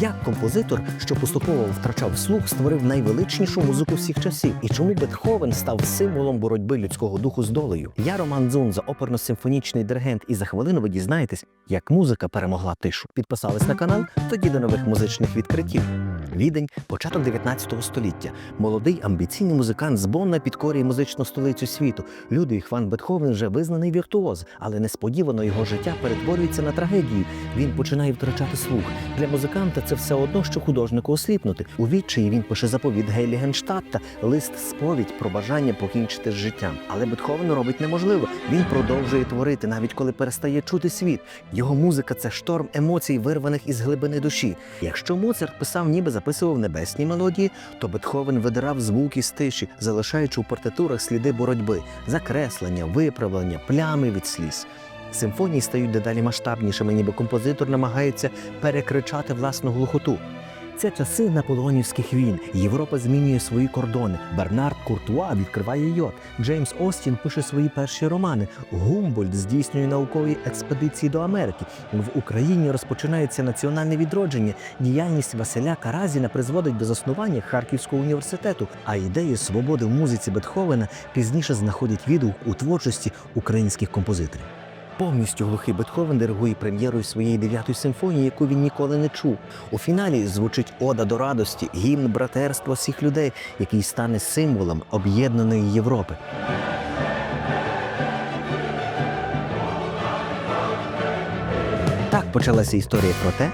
Як композитор, що поступово втрачав слух, створив найвеличнішу музику всіх часів, і чому Бетховен став символом боротьби людського духу з долею? Я Роман Дзунза, оперно-симфонічний диригент, і за хвилину ви дізнаєтесь, як музика перемогла тишу. Підписались на канал? Тоді до нових музичних відкриттів. Відень, початок 19 століття. Молодий амбіційний музикант з Бонна підкорює музичну столицю світу. Людвіг Ван Бетховен вже визнаний віртуоз, але несподівано його життя перетворюється на трагедію. Він починає втрачати слух. Для музиканта це все одно, що художнику осліпнути. У відчаї він пише заповіт Гейлі Генштадта, лист сповідь про бажання покінчити з життям. Але Бетховен робить неможливо. Він продовжує творити, навіть коли перестає чути світ. Його музика це шторм емоцій, вирваних із глибини душі. Якщо Моцарт писав, ніби записував небесні мелодії, то Бетховен видирав звуки з тиші, залишаючи у партитурах сліди боротьби, закреслення, виправлення, плями від сліз. Симфонії стають дедалі масштабнішими, ніби композитор намагається перекричати власну глухоту. Це часи наполеонівських війн. Європа змінює свої кордони. Бернард Куртуа відкриває йод. Джеймс Остін пише свої перші романи. Гумбольд здійснює наукові експедиції до Америки. В Україні розпочинається національне відродження. Діяльність Василя Каразіна призводить до заснування Харківського університету. А ідеї свободи в музиці Бетховена пізніше знаходять відгук у творчості українських композиторів. Повністю глухий Бетховен диригує прем'єрою своєї дев'ятої симфонії, яку він ніколи не чув. У фіналі звучить ода до радості, гімн братерства всіх людей, який стане символом об'єднаної Європи. Так почалася історія про те,